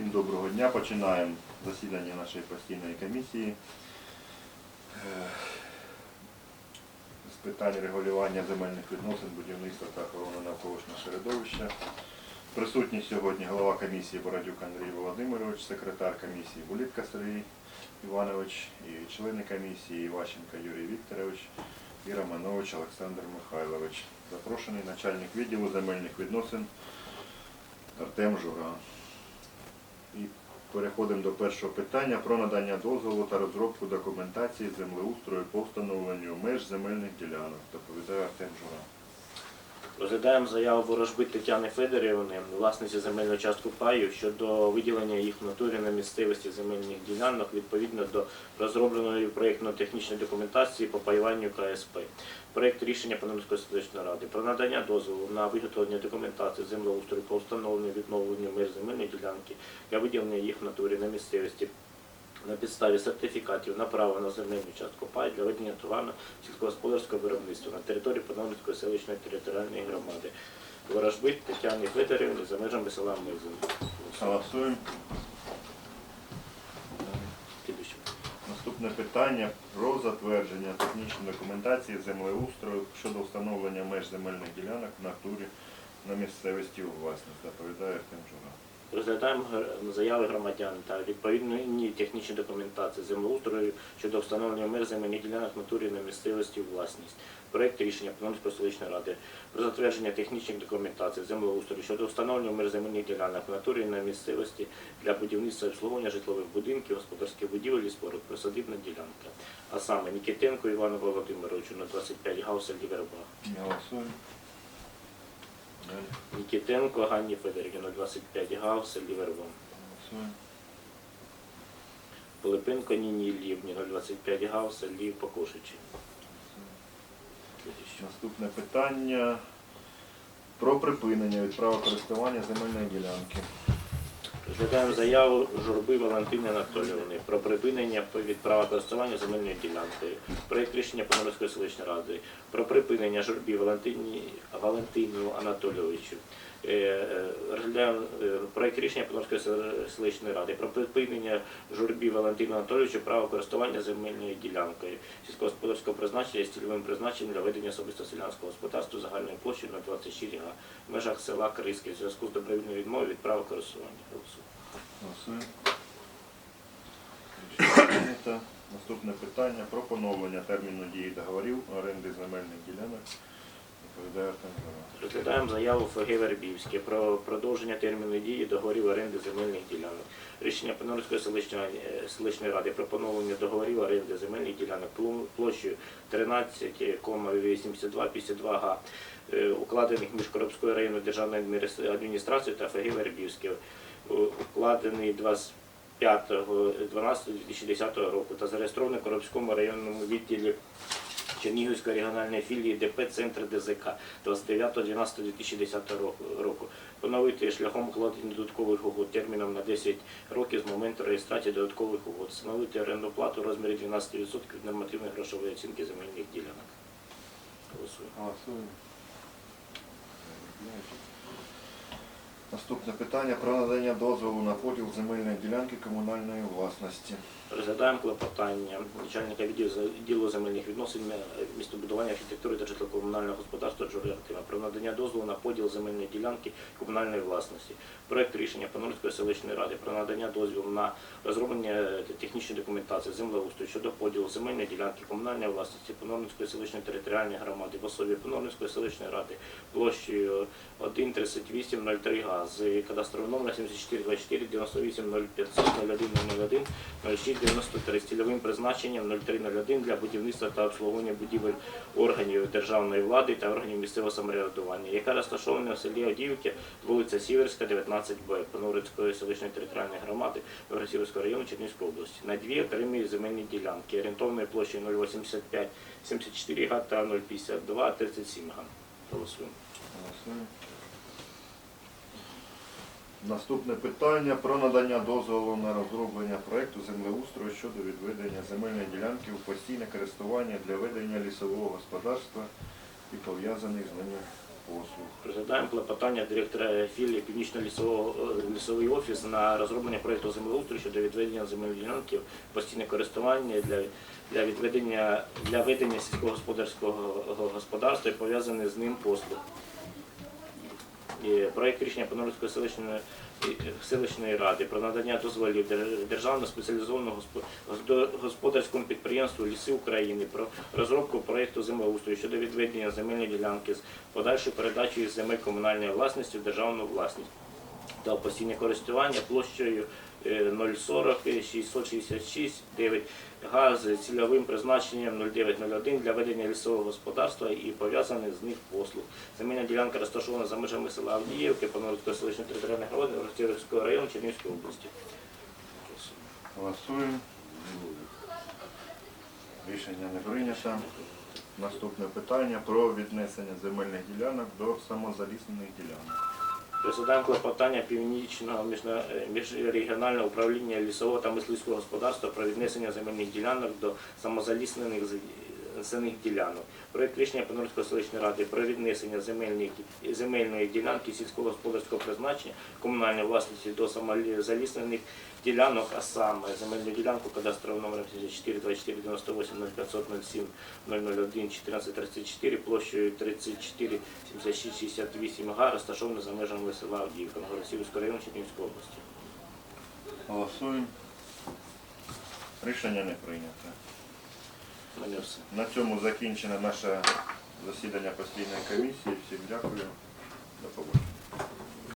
Всім доброго дня. Починаємо засідання нашої постійної комісії Е, з питань регулювання земельних відносин, будівництва та охорони навколишнього середовища. Присутні сьогодні голова комісії Бородюк Андрій Володимирович, секретар комісії Булітка Сергій Іванович і члени комісії Іващенко Юрій Вікторович і Романович Олександр Михайлович. Запрошений начальник відділу земельних відносин Артем Жура. І переходимо до першого питання про надання дозволу та розробку документації землеустрою по встановленню меж земельних ділянок. Доповідає Артем Жура. Розглядаємо заяву ворожбит Тетяни Федорівни, власниці земельного частку паю щодо виділення їх в натурі на місцевості земельних ділянок відповідно до розробленої проєктно-технічної документації по паюванню КСП. Проєкт рішення Панамської селищної ради про надання дозволу на виготовлення документації землеустрою по встановленню відновленню меж земельної ділянки для виділення їх в натурі на місцевості на підставі сертифікатів на право на земельну частку пай для ведення товарно сільськогосподарського виробництва на території Подонської селищної територіальної громади. Ворожбит Тетяни Федорівни за межами села Мизин. Голосуємо. Наступне питання про затвердження технічної документації землеустрою щодо встановлення меж земельних ділянок в натурі на місцевості у власність. Доповідає Артем Жура. Розглядаємо заяви громадян та відповідні технічні документації землеустрою щодо встановлення мер земельних ділянок натурі на місцевості у власність. Проект рішення Панамської селищної ради про затвердження технічних документацій землеустрою щодо встановлення мер земельних ділянок натурі на місцевості для будівництва і обслуговування житлових будинків, господарських будівель і споруд, присадибна ділянка. А саме Нікітенко Івану Володимировичу на 25 Гауса Лівербах. Нікітенко Ганні Федорівні на 25 в селі Голосуємо. Пилипенко Ніні Іллівні, 025 гаус, селі Покошичі. Наступне питання про припинення від права користування земельної ділянки. Розглядаємо заяву журби Валентини Анатолійовни про припинення від права користування земельної ділянки, Проєкт рішення Поморської селищної ради про припинення журбі Валентині Валентину Анатолійовичу. Е, е, е, проєкт рішення Поморської селищної ради про припинення журбі Валентину Анатолійовичу права користування земельною ділянкою сільськогосподарського призначення з цільовим призначенням для ведення особисто селянського господарства загальною площею на 26 га в межах села Криски в зв'язку з добровільною відмовою від права користування. Наступне питання про поновлення терміну дії договорів оренди земельних ділянок. Розглядаємо заяву ФГ Вербівське про продовження терміну дії договорів оренди земельних ділянок. Рішення Пенорської селищної, е, селищної ради про поновлення договорів оренди земельних ділянок площею 13,8252 га, е, укладених між Коробською районною державною адміністрацією та ФГ Вербівське, укладений 25.12.2010 року та зареєстрований в Коробському районному відділі Чернігівської регіональної філії ДП Центр ДЗК 29.12.2010 року-. Поновити шляхом укладення додаткових угод терміном на 10 років з моменту реєстрації додаткових угод. Встановити орендну плату у розмірі 12% від нормативної грошової оцінки земельних ділянок. Голосуємо. Голосуємо. Наступне питання про надання дозволу на поділ земельної ділянки комунальної власності. Розглядаємо клопотання начальника відділу земельних відносин містобудування, архітектури та житлово-комунального господарства Джури Артема про надання дозволу на поділ земельної ділянки комунальної власності. Проект рішення Панорської селищної ради про надання дозволу на розроблення е, технічної документації землеустрою щодо поділу земельної ділянки комунальної власності Панорницької селищної територіальної громади в особі Панорницької селищної ради площею 13803 га з кадастровим номером 7424 98 0500 01 01 0693 з цільовим призначенням 0301 для будівництва та обслуговування будівель органів державної влади та органів місцевого самоврядування, яка розташована в селі Одівки, вулиця Сіверська, 19Б, Понурицької селищної територіальної громади Новосіверського району Чернігівської області. На дві окремі земельні ділянки орієнтовної площі 0,85 74 га та 0,52 37 га. Голосуємо. Голосуємо. Наступне питання про надання дозволу на розроблення проекту землеустрою щодо відведення земельної ділянки у постійне користування для ведення лісового господарства і пов'язаних з ними послуг. Розглядаємо клопотання директора філії Північно-лісовий офіс на розроблення проєкту землеустрою щодо відведення земельної ділянки в постійне користування для, для відведення для ведення сільськогосподарського господарства і пов'язаних з ним послуг. Проект рішення Панорської селищної селищної ради про надання дозволів державного спеціалізованого господарському підприємству Ліси України про розробку проекту землеустрою щодо відведення земельної ділянки з подальшою передачею земель комунальної власності в державну власність та постійне користування площею е, 040 666 9 га з цільовим призначенням 0901 для ведення лісового господарства і пов'язаних з них послуг. Земельна ділянка розташована за межами села Авдіївки, Панорської селищної територіальної громади Ростівського району Чернігівської області. Голосуємо. Рішення не прийнято. Наступне питання про віднесення земельних ділянок до самозаліснених ділянок. Розглядаємо клопотання північного е, міжрегіонального управління лісового та мисливського господарства про віднесення земельних ділянок до самозаліснених з- земельних ділянок. Проект рішення Панорської селищної ради про віднесення земельної ділянки сільськогосподарського призначення комунальної власності до самозаліснених ділянок, а саме земельну ділянку кадастровим номером 74 24 98 0500 07 001 14 34 площею 34 76 68 га, розташована за межами села Авдіївка, Новоросійського району Чернігівської області. Голосуємо. Рішення не прийнято. На цьому закінчено наше засідання постійної комісії. Всім дякую. До побачення.